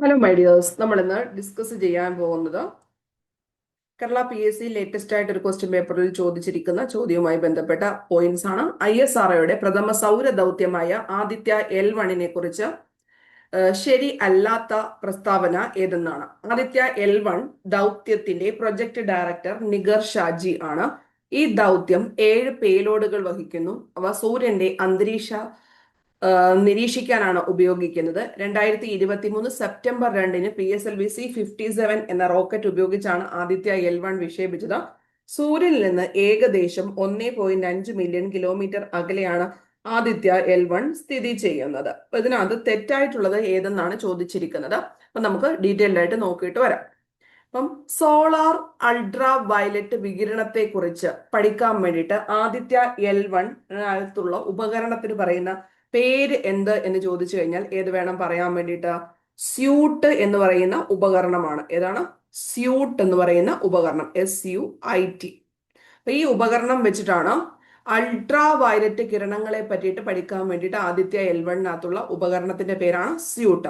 Hello my dears നമ്മൾ ഇന്ന് discuss ചെയ്യാൻ പോകുന്നത് Kerala P S C latest ആയിട്ട് ഒരു ക്വസ്റ്റ്യൻ പേപ്പറിൽ ചോദിച്ചിരിക്കുന്ന ചോദ്യവുമായി ബന്ധപ്പെട്ട പോയിന്റ്സ് ആണ്. ഐ എസ് ആർഒയുടെ പ്രഥമ സൗര ദൗത്യമായ ആദിത്യ എൽ വണിനെ കുറിച്ച് ശരി അല്ലാത്ത പ്രസ്താവന ഏതെന്നാണ്? ആദിത്യ എൽ വൺ ദൗത്യത്തിന്റെ പ്രൊജക്ട് ഡയറക്ടർ നിഗർ ഷാജി ആണ്. ഈ ദൗത്യം ഏഴ് പേലോഡുകൾ വഹിക്കുന്നു. അവ സൂര്യന്റെ അന്തരീക്ഷ നിരീക്ഷിക്കാനാണ് ഉപയോഗിക്കുന്നത്. രണ്ടായിരത്തി ഇരുപത്തി മൂന്ന് സെപ്റ്റംബർ രണ്ടിന് P S L V C fifty seven എന്ന റോക്കറ്റ് ഉപയോഗിച്ചാണ് ആദിത്യ എൽ വൺ വിക്ഷേപിച്ചത്. സൂര്യനിൽ നിന്ന് ഏകദേശം ഒന്നേ പോയിന്റ് അഞ്ച് മില്യൺ കിലോമീറ്റർ അകലെയാണ് ആദിത്യ എൽ വൺ സ്ഥിതി ചെയ്യുന്നത്. അപ്പൊ ഇതിനകത്ത് തെറ്റായിട്ടുള്ളത് ഏതെന്നാണ് ചോദിച്ചിരിക്കുന്നത്. അപ്പൊ നമുക്ക് ഡീറ്റെയിൽഡ് ആയിട്ട് നോക്കിയിട്ട് വരാം. അപ്പം സോളാർ അൾട്രാ വയലറ്റ് വികിരണത്തെ കുറിച്ച് പഠിക്കാൻ വേണ്ടിയിട്ട് ആദിത്യ എൽ വൺ അകത്തുള്ള ഉപകരണത്തിന് പറയുന്ന പേര് എന്ത് എന്ന് ചോദിച്ചു കഴിഞ്ഞാൽ ഏത് വേണം പറയാൻ വേണ്ടിയിട്ട്? സ്യൂട്ട് എന്ന് പറയുന്ന ഉപകരണമാണ്. ഏതാണ്? സ്യൂട്ട് എന്ന് പറയുന്ന ഉപകരണം. എസ് യു ഐ ടി അപ്പൊ ഈ ഉപകരണം വെച്ചിട്ടാണ് അൾട്രാ വയലറ്റ് കിരണങ്ങളെ പറ്റിയിട്ട് പഠിക്കാൻ വേണ്ടിയിട്ട് ആദിത്യ എൽ വണ്ണിനകത്തുള്ള ഉപകരണത്തിന്റെ പേരാണ് സ്യൂട്ട.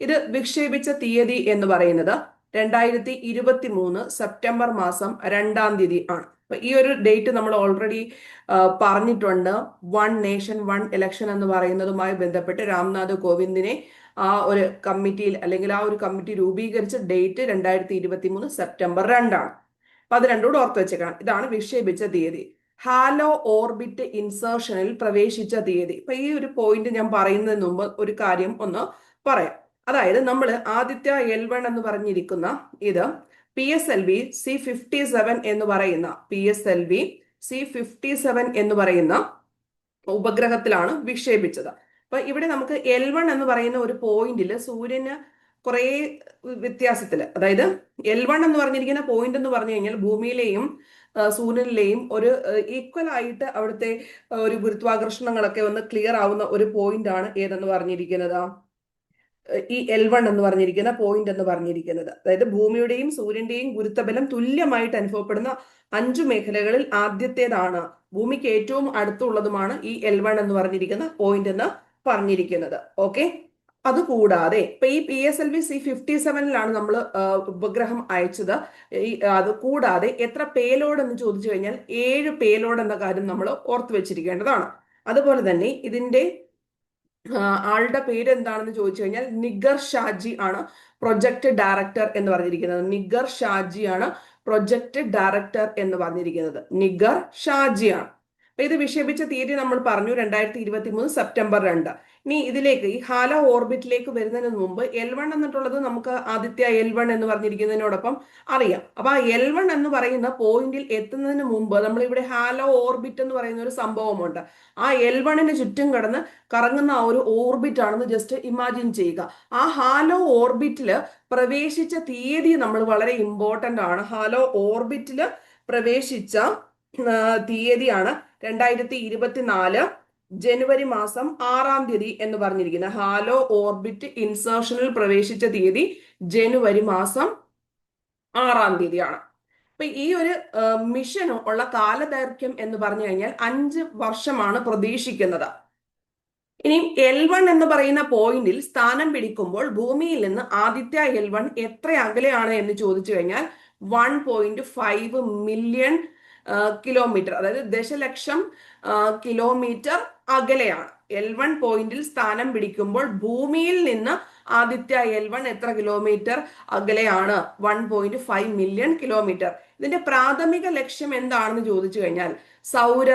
ഇത് വിക്ഷേപിച്ച തീയതി എന്ന് പറയുന്നത് രണ്ടായിരത്തി ഇരുപത്തി മൂന്ന് സെപ്റ്റംബർ മാസം രണ്ടാം തീയതി ആണ്. അപ്പൊ ഈ ഒരു ഡേറ്റ് നമ്മൾ ഓൾറെഡി പറഞ്ഞിട്ടുണ്ട്. വൺ നേഷൻ വൺ ഇലക്ഷൻ എന്ന് പറയുന്നതുമായി ബന്ധപ്പെട്ട് രാംനാഥ് കോവിന്ദിനെ ആ ഒരു കമ്മിറ്റിയിൽ അല്ലെങ്കിൽ ആ ഒരു കമ്മിറ്റി രൂപീകരിച്ച ഡേറ്റ് രണ്ടായിരത്തി ഇരുപത്തി മൂന്ന് സെപ്റ്റംബർ രണ്ടാണ്. അപ്പൊ അത് രണ്ടുകൂടെ ഓർത്ത് വെച്ചേക്കണം. ഇതാണ് വിക്ഷേപിച്ച തീയതി. ഹാലോ ഓർബിറ്റ് ഇൻസേർഷനിൽ പ്രവേശിച്ച തീയതി. ഇപ്പൊ ഈ ഒരു പോയിന്റ് ഞാൻ പറയുന്നതിന് മുമ്പ് ഒരു കാര്യം ഒന്ന് പറയാം. അതായത് നമ്മൾ ആദിത്യ എൽ വൺ എന്ന് പറഞ്ഞിരിക്കുന്ന ഇത് P S L V C fifty seven എന്ന് പറയുന്ന P S L V C fifty seven എന്ന് പറയുന്ന ഉപഗ്രഹത്തിലാണ് വിക്ഷേപിച്ചത്. അപ്പൊ ഇവിടെ നമുക്ക് എൽ വൺ എന്ന് പറയുന്ന ഒരു പോയിന്റിൽ സൂര്യന് കുറേ വ്യത്യാസത്തിൽ അതായത് എൽ വൺ എന്ന് പറഞ്ഞിരിക്കുന്ന പോയിന്റ് എന്ന് പറഞ്ഞു കഴിഞ്ഞാൽ ഭൂമിയിലെയും സൂര്യനിലെയും ഒരു ഈക്വൽ ആയിട്ട് അവിടുത്തെ ഒരു ഗുരുത്വാകർഷണങ്ങളൊക്കെ ഒന്ന് ക്ലിയർ ആവുന്ന ഒരു പോയിന്റ് ആണ് ഏതെന്ന് പറഞ്ഞിരിക്കുന്നത്? ഈ എൽ വൺ എന്ന് പറഞ്ഞിരിക്കുന്ന പോയിന്റ് എന്ന് പറഞ്ഞിരിക്കുന്നത്. അതായത് ഭൂമിയുടെയും സൂര്യന്റെയും ഗുരുത്വബലം തുല്യമായിട്ട് അനുഭവപ്പെടുന്ന അഞ്ചു മേഖലകളിൽ ആദ്യത്തേതാണ് ഭൂമിക്ക് ഏറ്റവും അടുത്തുള്ളതുമാണ് ഈ എൽ വൺ എന്ന് പറഞ്ഞിരിക്കുന്ന പോയിന്റ് എന്ന് പറഞ്ഞിരിക്കുന്നത്. ഓക്കെ അതുകൂടാതെ ഇപ്പൊ ഈ P S L V C fifty സെവനിലാണ് നമ്മൾ ഉപഗ്രഹം അയച്ചത്. ഈ അത് കൂടാതെ എത്ര പേലോഡ് എന്ന് ചോദിച്ചു കഴിഞ്ഞാൽ ഏഴ് പേലോഡ് എന്ന കാര്യം നമ്മൾ ഓർത്തു വെച്ചിരിക്കേണ്ടതാണ്. അതുപോലെ തന്നെ ഇതിന്റെ ആളുടെ പേര് എന്താണെന്ന് ചോദിച്ചു കഴിഞ്ഞാൽ നിഗർ ഷാജി ആണ് പ്രൊജക്ട് ഡയറക്ടർ എന്ന് പറഞ്ഞിരിക്കുന്നത്. നിഗർ ഷാജി ആണ് പ്രൊജക്ട് ഡയറക്ടർ എന്ന് പറഞ്ഞിരിക്കുന്നത്. നിഗർ ഷാജിയാണ് അപ്പൊ ഇത് വിക്ഷേപിച്ച തീയതി നമ്മൾ പറഞ്ഞു രണ്ടായിരത്തി ഇരുപത്തി മൂന്ന് സെപ്റ്റംബർ രണ്ട്. ഇനി ഇതിലേക്ക് ഈ ഹാലോ ഓർബിറ്റിലേക്ക് വരുന്നതിന് മുമ്പ് എൽ വൺ എന്നിട്ടുള്ളത് നമുക്ക് ആദിത്യ എൽ വൺ എന്ന് പറഞ്ഞിരിക്കുന്നതിനോടൊപ്പം അറിയാം. അപ്പൊ ആ എൽ വൺ എന്ന് പറയുന്ന പോയിന്റിൽ എത്തുന്നതിന് മുമ്പ് നമ്മൾ ഇവിടെ ഹാലോ ഓർബിറ്റ് എന്ന് പറയുന്ന ഒരു സംഭവമുണ്ട്. ആ എൽ വണ്ണിന് ചുറ്റും കടന്ന് കറങ്ങുന്ന ആ ഒരു ഓർബിറ്റ് ആണെന്ന് ജസ്റ്റ് ഇമാജിൻ ചെയ്യുക. ആ ഹാലോ ഓർബിറ്റിൽ പ്രവേശിച്ച തീയതി നമ്മൾ വളരെ ഇമ്പോർട്ടന്റ് ആണ്. ഹാലോ ഓർബിറ്റിൽ പ്രവേശിച്ച തീയതിയാണ് രണ്ടായിരത്തി ഇരുപത്തിനാല്. ജനുവരി മാസം ആറാം തീയതി എന്ന് പറഞ്ഞിരിക്കുന്നത് ഹാലോ ഓർബിറ്റ് ഇൻസേർഷനിൽ പ്രവേശിച്ച തീയതി ജനുവരി മാസം ആറാം തീയതിയാണ്. അപ്പൊ ഈ ഒരു മിഷൻ ഉള്ള കാലദൈർഘ്യം എന്ന് പറഞ്ഞു കഴിഞ്ഞാൽ അഞ്ച് വർഷമാണ് പ്രതീക്ഷിക്കുന്നത്. ഇനി എൽ വൺ എന്ന് പറയുന്ന പോയിന്റിൽ സ്ഥാനം പിടിക്കുമ്പോൾ ഭൂമിയിൽ നിന്ന് ആദിത്യ എൽ വൺ എത്ര അകലെയാണ് എന്ന് ചോദിച്ചു കഴിഞ്ഞാൽ one point five million kilometre അതായത് ദശലക്ഷം കിലോമീറ്റർ അകലെയാണ്. എൽ വൺ പോയിന്റിൽ സ്ഥാനം പിടിക്കുമ്പോൾ ഭൂമിയിൽ നിന്ന് ആദിത്യ എൽ വൺ എത്ര കിലോമീറ്റർ അകലെയാണ്? One point five million kilometre ഇതിന്റെ പ്രാഥമിക ലക്ഷ്യം എന്താണെന്ന് ചോദിച്ചു കഴിഞ്ഞാൽ സൗര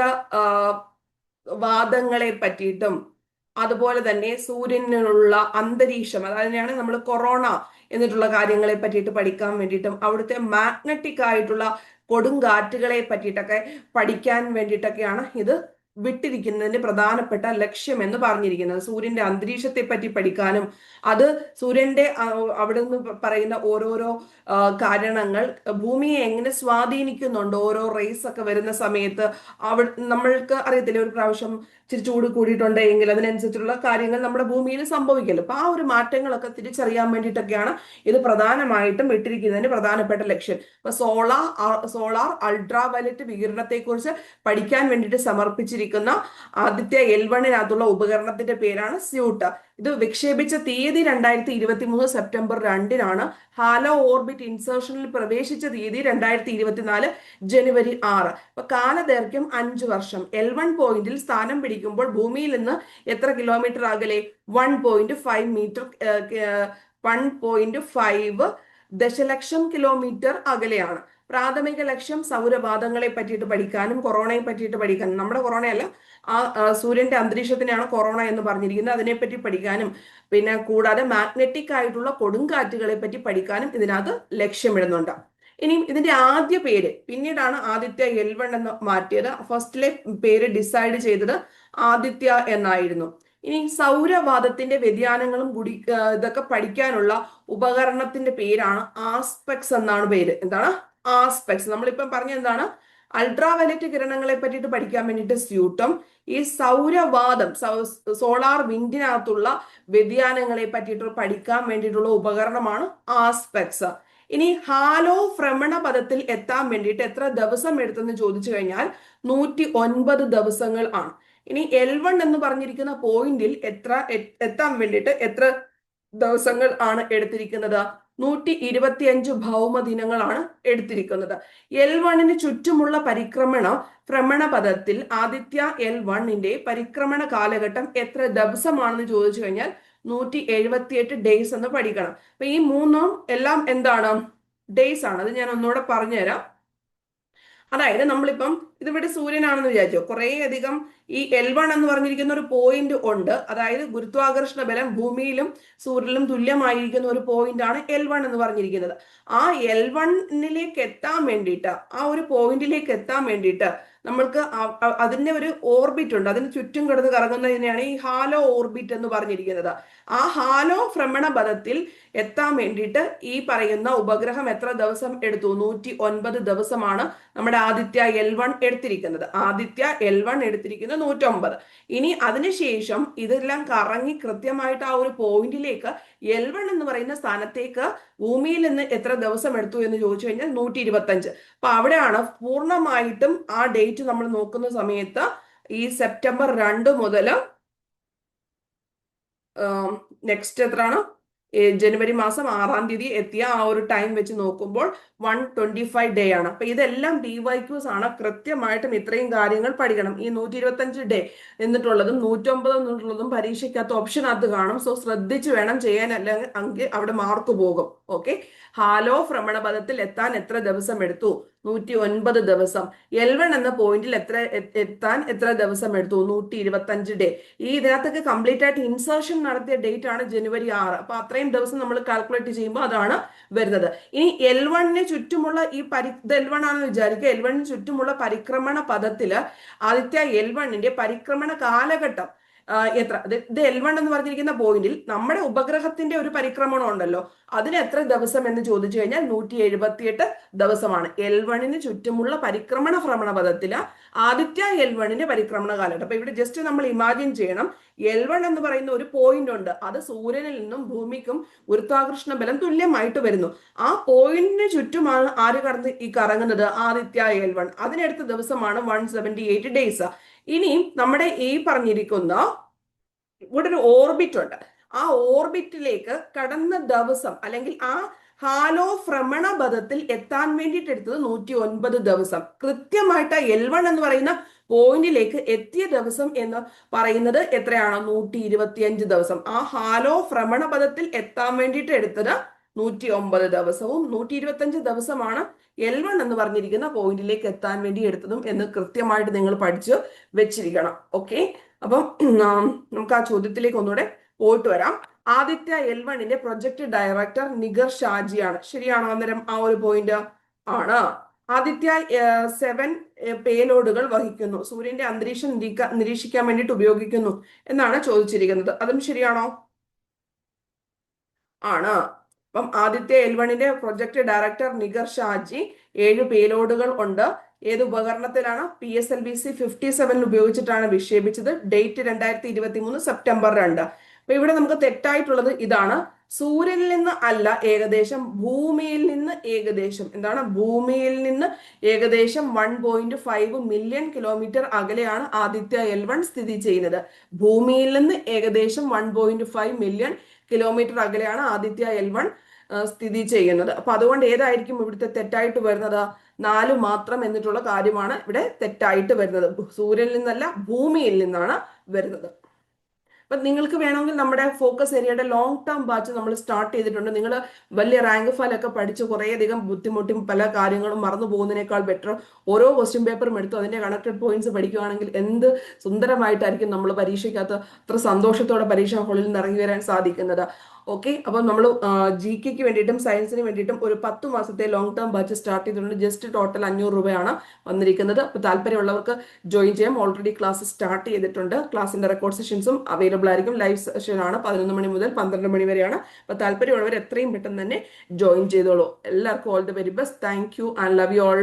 വാദങ്ങളെ പറ്റിയിട്ടും അതുപോലെ തന്നെ സൂര്യനുള്ള അന്തരീക്ഷം അതായതിനെയാണ് നമ്മൾ കൊറോണ എന്നിട്ടുള്ള കാര്യങ്ങളെ പറ്റിയിട്ട് പഠിക്കാൻ വേണ്ടിയിട്ടും അവിടുത്തെ മാഗ്നറ്റിക് ആയിട്ടുള്ള കൊടുങ്കാറ്റുകളെ പറ്റിയിട്ടൊക്കെ പഠിക്കാൻ വേണ്ടിയിട്ടൊക്കെയാണ് ഇത് വിട്ടിരിക്കുന്നതിന്റെ പ്രധാനപ്പെട്ട ലക്ഷ്യം എന്ന് പറഞ്ഞിരിക്കുന്നത് സൂര്യന്റെ അന്തരീക്ഷത്തെ പറ്റി പഠിക്കാനും അത് സൂര്യന്റെ അവിടെ നിന്ന് പറയുന്ന ഓരോരോ കാരണങ്ങൾ ഭൂമിയെ എങ്ങനെ സ്വാധീനിക്കുന്നുണ്ട് ഓരോ റേസ് ഒക്കെ വരുന്ന സമയത്ത് അവ നമ്മൾക്ക് അറിയത്തില്ല ഒരു പ്രാവശ്യം ഇച്ചിരി ചൂട് കൂടിയിട്ടുണ്ട് എങ്കിൽ അതിനനുസരിച്ചുള്ള കാര്യങ്ങൾ നമ്മുടെ ഭൂമിയിൽ സംഭവിക്കല്ലോ. അപ്പൊ ആ ഒരു മാറ്റങ്ങളൊക്കെ തിരിച്ചറിയാൻ വേണ്ടിയിട്ടൊക്കെയാണ് ഇത് പ്രധാനമായിട്ടും ഇട്ടിരിക്കുന്നതിന് പ്രധാനപ്പെട്ട ലക്ഷ്യം. അപ്പൊ സോളാർ സോളാർ അൾട്രാ വയലറ്റ് വികിരണത്തെ കുറിച്ച് പഠിക്കാൻ വേണ്ടിയിട്ട് സമർപ്പിച്ചിരിക്കുന്ന ആദ്യത്തെ എൽ വണ്ണിനകത്തുള്ള ഉപകരണത്തിന്റെ പേരാണ് സ്യൂട്ട് ഇത് വിക്ഷേപിച്ച തീയതി രണ്ടായിരത്തി ഇരുപത്തി മൂന്ന് സെപ്റ്റംബർ രണ്ടിനാണ് ഹാലോ ഓർബിറ്റ് ഇൻസേർഷനിൽ പ്രവേശിച്ച തീയതി രണ്ടായിരത്തി ഇരുപത്തിനാല് ജനുവരി ആറ്. അപ്പൊ കാലദൈർഘ്യം അഞ്ച് വർഷം. എൽ വൺ പോയിന്റിൽ സ്ഥാനം പിടിക്കുമ്പോൾ ഭൂമിയിൽ നിന്ന് എത്ര കിലോമീറ്റർ അകലെ? One point five metre one point five ദശലക്ഷം കിലോമീറ്റർ അകലെയാണ്. പ്രാഥമിക ലക്ഷ്യം സൗരവാതങ്ങളെ പറ്റിയിട്ട് പഠിക്കാനും കൊറോണയെ പറ്റിയിട്ട് പഠിക്കാനും. നമ്മുടെ കൊറോണയല്ല ആ സൂര്യന്റെ അന്തരീക്ഷത്തിനെയാണ് കൊറോണ എന്ന് പറഞ്ഞിരിക്കുന്നത്. അതിനെപ്പറ്റി പഠിക്കാനും പിന്നെ കൂടാതെ മാഗ്നറ്റിക് ആയിട്ടുള്ള കൊടുങ്കാറ്റുകളെ പറ്റി പഠിക്കാനും ഇതിനകത്ത് ലക്ഷ്യമിടുന്നുണ്ട്. ഇനിയും ഇതിന്റെ ആദ്യ പേര് പിന്നീടാണ് ആദിത്യ എൽ വൺ എന്ന് മാറ്റിയത്. ഫസ്റ്റിലെ പേര് ഡിസൈഡ് ചെയ്തത് ആദിത്യ എന്നായിരുന്നു. ഇനി സൗരവാദത്തിന്റെ വ്യതിയാനങ്ങളും കൂടി ഇതൊക്കെ പഠിക്കാനുള്ള ഉപകരണത്തിന്റെ പേരാണ് ആസ്പെക്സ് എന്നാണ് പേര്. എന്താണ്? ആസ്പെക്സ് നമ്മളിപ്പം പറഞ്ഞ എന്താണ് അൾട്രാ വയലറ്റ് കിരണങ്ങളെ പറ്റിയിട്ട് പഠിക്കാൻ വേണ്ടിയിട്ട് സ്യൂട്ടും ഈ സൗരവാദം സോളാർ വിൻഡിനകത്തുള്ള വ്യതിയാനങ്ങളെ പറ്റിയിട്ട് പഠിക്കാൻ വേണ്ടിയിട്ടുള്ള ഉപകരണമാണ് ആസ്പെക്ട്സ് ഇനി ഹാലോ ഭ്രമണ പദത്തിൽ എത്താൻ വേണ്ടിയിട്ട് എത്ര ദിവസം എടുത്തെന്ന് ചോദിച്ചു കഴിഞ്ഞാൽ നൂറ്റി ഒൻപത് ദിവസങ്ങൾ ആണ്. ഇനി എൽ വൺ എന്ന് പറഞ്ഞിരിക്കുന്ന പോയിന്റിൽ എത്ര എത്താൻ വേണ്ടിയിട്ട് എത്ര ദിവസങ്ങൾ ആണ് എടുത്തിരിക്കുന്നത്? നൂറ്റി ഇരുപത്തിയഞ്ച് ഭൗമ ദിനങ്ങളാണ് എടുത്തിരിക്കുന്നത് എൽ വണ്ണിന് ചുറ്റുമുള്ള പരിക്രമണ ഭ്രമണപഥത്തിൽ ആദിത്യ എൽ വണ്ണിന്റെ പരിക്രമണ കാലഘട്ടം എത്ര ദിവസമാണെന്ന് ചോദിച്ചു കഴിഞ്ഞാൽ നൂറ്റി എഴുപത്തിയെട്ട് ഡേയ്സ് എന്ന് പഠിക്കണം. അപ്പൊ ഈ മൂന്നും എല്ലാം എന്താണ്? ഡേയ്സ് ആണ്. അത് ഞാൻ ഒന്നുകൂടെ പറഞ്ഞുതരാം. അതായത് നമ്മളിപ്പം ഇതിവിടെ സൂര്യനാണെന്ന് വിചാരിച്ചോ. കുറേ അധികം ഈ എൽ വൺ എന്ന് പറഞ്ഞിരിക്കുന്ന ഒരു പോയിന്റ് ഉണ്ട്. അതായത് ഗുരുത്വാകർഷണ ബലം ഭൂമിയിലും സൂര്യനിലും തുല്യമായിരിക്കുന്ന ഒരു പോയിന്റ് ആണ് എൽ വൺ എന്ന് പറഞ്ഞിരിക്കുന്നത്. ആ എൽ വണ്ണിലേക്ക് എത്താൻ വേണ്ടിയിട്ട് ആ ഒരു പോയിന്റിലേക്ക് എത്താൻ വേണ്ടിയിട്ട് നമ്മൾക്ക് അതിന്റെ ഒരു ഓർബിറ്റ് ഉണ്ട്. അതിന് ചുറ്റും കിടന്ന് കറങ്ങുന്നതിനെയാണ് ഈ ഹാലോ ഓർബിറ്റ് എന്ന് പറഞ്ഞിരിക്കുന്നത്. ആ ഹാലോ ഭ്രമണപഥത്തിൽ എത്താൻ വേണ്ടിയിട്ട് ഈ പറയുന്ന ഉപഗ്രഹം എത്ര ദിവസം എടുത്തു? നൂറ്റി ഒൻപത് ദിവസമാണ് നമ്മുടെ ആദിത്യ എൽ വൺ എടുത്തിരിക്കുന്നത്. ആദിത്യ എൽ വൺ എടുത്തിരിക്കുന്നത് നൂറ്റൊമ്പത്. ഇനി അതിനുശേഷം ഇതെല്ലാം കറങ്ങി കൃത്യമായിട്ട് ആ ഒരു പോയിന്റിലേക്ക് എൽ വൺ എന്ന് പറയുന്ന സ്ഥാനത്തേക്ക് ഭൂമിയിൽ നിന്ന് എത്ര ദിവസം എടുത്തു എന്ന് ചോദിച്ചു കഴിഞ്ഞാൽ നൂറ്റി ഇരുപത്തഞ്ച് അപ്പൊ അവിടെയാണ് പൂർണമായിട്ടും ആ ഡേറ്റ് നമ്മൾ നോക്കുന്ന സമയത്ത് ഈ സെപ്റ്റംബർ രണ്ട് മുതൽ നെക്സ്റ്റ് എത്രയാണ്? ജനുവരി മാസം ആറാം തീയതി എത്തിയ ആ ഒരു ടൈം വെച്ച് നോക്കുമ്പോൾ വൺ ട്വന്റി ഫൈവ് ഡേ ആണ്. അപ്പൊ ഇതെല്ലാം ഡി വൈ ക്യൂസ് ആണ് കൃത്യമായിട്ടും ഇത്രയും കാര്യങ്ങൾ പഠിക്കണം. ഈ നൂറ്റി ഇരുപത്തഞ്ച് ഡേ എന്നിട്ടുള്ളതും നൂറ്റൊമ്പത് എന്നിട്ടുള്ളതും പരീക്ഷയ്ക്കകത്ത് ഓപ്ഷനകത്ത് കാണും. സോ ശ്രദ്ധിച്ച് വേണം ചെയ്യാൻ അല്ലെങ്കിൽ അവിടെ മാർക്ക് പോകും. ഓക്കെ ഹാലോ ഭ്രമണപഥത്തിൽ എത്താൻ എത്ര ദിവസം എടുത്തു? നൂറ്റി ഒൻപത് ദിവസം എൽവൺ എന്ന പോയിന്റിൽ എത്ര എത്താൻ എത്ര ദിവസം എടുത്തു? നൂറ്റി ഇരുപത്തി അഞ്ച് ഡേ ഈ ഇതിനകത്തൊക്കെ കംപ്ലീറ്റ് ആയിട്ട് ഇൻസേർഷൻ നടത്തിയ ഡേറ്റ് ആണ് ജനുവരി ആറ്. അപ്പൊ അത്രയും ദിവസം നമ്മൾ കാൽക്കുലേറ്റ് ചെയ്യുമ്പോൾ അതാണ് വരുന്നത്. ഇനി എൽ വണ്ണിന് ചുറ്റുമുള്ള ഈ പരി ഇത് എൽ വൺ ആണെന്ന് വിചാരിക്കുക. എൽ വണ്ണിന് ചുറ്റുമുള്ള പരിക്രമണ പദത്തിൽ ആദിത്യ എൽ വണ്ണിന്റെ പരിക്രമണ കാലഘട്ടം എത്ര ഇത് എൽ വൺ എന്ന് പറഞ്ഞിരിക്കുന്ന പോയിന്റിൽ നമ്മുടെ ഉപഗ്രഹത്തിന്റെ ഒരു പരിക്രമണം ഉണ്ടല്ലോ. അതിന് എത്ര ദിവസം എന്ന് ചോദിച്ചു കഴിഞ്ഞാൽ നൂറ്റി എഴുപത്തിയെട്ട് ദിവസമാണ് എൽ വണ്ണിന് ചുറ്റുമുള്ള പരിക്രമണ ഭ്രമണപഥത്തിൽ ആദിത്യ എൽ വണ്ണിന്റെ പരിക്രമണ കാലഘട്ടം. അപ്പൊ ഇവിടെ ജസ്റ്റ് നമ്മൾ ഇമാജിൻ ചെയ്യണം. എൽ വൺ എന്ന് പറയുന്ന ഒരു പോയിന്റ് ഉണ്ട്. അത് സൂര്യനിൽ നിന്നും ഭൂമിക്കും ഗുരുത്വാകർഷണ ബലം തുല്യമായിട്ട് വരുന്നു. ആ പോയിന്റിന് ചുറ്റുമാണ് ആര് കടന്ന് ഈ കറങ്ങുന്നത്? ആദിത്യ എൽ വൺ അതിനടുത്ത ദിവസമാണ് വൺ സെവന്റി എയ്റ്റ് ഡേയ്സ് ഇനി നമ്മുടെ ഈ പറഞ്ഞിരിക്കുന്ന ഇവിടെ ഒരു ഓർബിറ്റ് ഉണ്ട് ആ ഓർബിറ്റിലേക്ക് കടന്ന ദിവസം അല്ലെങ്കിൽ ആ ഹാലോ ഭ്രമണപഥത്തിൽ എത്താൻ വേണ്ടിയിട്ട് എടുത്തത് നൂറ്റി ഒൻപത് ദിവസം. കൃത്യമായിട്ട് എൽ വൺ എന്ന് പറയുന്ന പോയിന്റിലേക്ക് എത്തിയ ദിവസം എന്ന് പറയുന്നത് എത്രയാണ്? നൂറ്റി ഇരുപത്തിയഞ്ച് ദിവസം. ആ ഹാലോ ഭ്രമണപഥത്തിൽ എത്താൻ വേണ്ടിയിട്ട് എടുത്തത് നൂറ്റി ഒമ്പത് ദിവസവും നൂറ്റി ഇരുപത്തഞ്ച് ദിവസമാണ് എൽ വൺ എന്ന് പറഞ്ഞിരിക്കുന്ന പോയിന്റിലേക്ക് എത്താൻ വേണ്ടി എടുത്തതും എന്ന് കൃത്യമായിട്ട് നിങ്ങൾ പഠിച്ചു വെച്ചിരിക്കണം. ഓക്കെ? അപ്പം നമുക്ക് ആ ചോദ്യത്തിലേക്ക് ഒന്നുകൂടെ പോയിട്ട് വരാം. ആദിത്യ എൽ വണ്ണിന്റെ പ്രൊജക്ട് ഡയറക്ടർ നിഗർ ഷാജിയാണ്. ശരിയാണോ അന്നേരം ആ ഒരു പോയിന്റ് ആണ്. ആദിത്യ സെവൻ പേലോഡുകൾ വഹിക്കുന്നു. സൂര്യന്റെ അന്തരീക്ഷം നിരീക്ഷിക്കാൻ വേണ്ടിയിട്ട് ഉപയോഗിക്കുന്നു എന്നാണ് ചോദിച്ചിരിക്കുന്നത്. അതും ശരിയാണോ? ആണ്. അപ്പം ആദിത്യ എൽ വണ്ണിന്റെ പ്രൊജക്ട് ഡയറക്ടർ നിഗർ ഷാജി ഏഴ് പേലോഡുകൾ ഉണ്ട്. ഏത് ഉപകരണത്തിലാണ് P S L B C fifty സെവനിൽ ഉപയോഗിച്ചിട്ടാണ് വിക്ഷേപിച്ചത്? ഡേറ്റ് രണ്ടായിരത്തി ഇരുപത്തി മൂന്ന് സെപ്റ്റംബർ രണ്ട്. അപ്പൊ ഇവിടെ നമുക്ക് തെറ്റായിട്ടുള്ളത് ഇതാണ്. സൂര്യനിൽ നിന്ന് അല്ല ഏകദേശം ഭൂമിയിൽ നിന്ന് ഏകദേശം. എന്താണ്? ഭൂമിയിൽ നിന്ന് ഏകദേശം one point five million kilometre അകലെയാണ് ആദിത്യ എൽ വൺ സ്ഥിതി ചെയ്യുന്നത്. ഭൂമിയിൽ നിന്ന് ഏകദേശം one point five million kilometre അകലെയാണ് ആദിത്യ എൽ വൺ സ്ഥിതി ചെയ്യുന്നത്. അപ്പൊ അതുകൊണ്ട് ഏതായിരിക്കും ഇവിടുത്തെ തെറ്റായിട്ട് വരുന്നത്? നാല് മാത്രം എന്നിട്ടുള്ള കാര്യമാണ് ഇവിടെ തെറ്റായിട്ട് വരുന്നത്. സൂര്യനിൽ നിന്നല്ല ഭൂമിയിൽ നിന്നാണ് വരുന്നത്. അപ്പൊ നിങ്ങൾക്ക് വേണമെങ്കിൽ നമ്മുടെ ഫോക്കസ് ഏരിയയുടെ ലോങ് ടേം ബാച്ച് നമ്മൾ സ്റ്റാർട്ട് ചെയ്തിട്ടുണ്ട്. നിങ്ങൾ വലിയ റാങ്ക് ഫലൊക്കെ പഠിച്ച് കുറേയധികം ബുദ്ധിമുട്ടും പല കാര്യങ്ങളും മറന്നു പോകുന്നതിനേക്കാൾ ബെറ്റർ ഓരോ ക്വസ്റ്റ്യൻ പേപ്പറും എടുത്ത് അതിന്റെ കണക്റ്റഡ് പോയിന്റ്സ് പഠിക്കുകയാണെങ്കിൽ എന്ത് സുന്ദരമായിട്ടായിരിക്കും നമ്മൾ പരീക്ഷയ്ക്കകത്ത് അത്ര സന്തോഷത്തോടെ പരീക്ഷാ ഹാളിൽ നിന്ന് ഇറങ്ങി വരാൻ സാധിക്കുന്നത്. ഓക്കെ അപ്പം നമ്മൾ ജി കെക്ക് വേണ്ടിയിട്ടും സയൻസിന് വേണ്ടിയിട്ടും ഒരു പത്ത് മാസത്തെ ലോങ് ടേം ബാച്ച് സ്റ്റാർട്ട് ചെയ്തിട്ടുണ്ട്. ജസ്റ്റ് ടോട്ടൽ അഞ്ഞൂറ് രൂപയാണ് വന്നിരിക്കുന്നത്. അപ്പോൾ താല്പര്യമുള്ളവർക്ക് ജോയിൻ ചെയ്യാം. ഓൾറെഡി ക്ലാസ് സ്റ്റാർട്ട് ചെയ്തിട്ടുണ്ട്. ക്ലാസ്സിന്റെ റെക്കോർഡ് സെഷൻസും അവൈലബിൾ ആയിരിക്കും. ലൈവ് സെഷൻ ആണ്. പതിനൊന്ന് മണി മുതൽ പന്ത്രണ്ട് മണി വരെയാണ്. അപ്പോൾ താല്പര്യമുള്ളവർ എത്രയും പെട്ടെന്ന് തന്നെ ജോയിൻ ചെയ്തോളൂ. എല്ലാവർക്കും all the very best thank you and love you all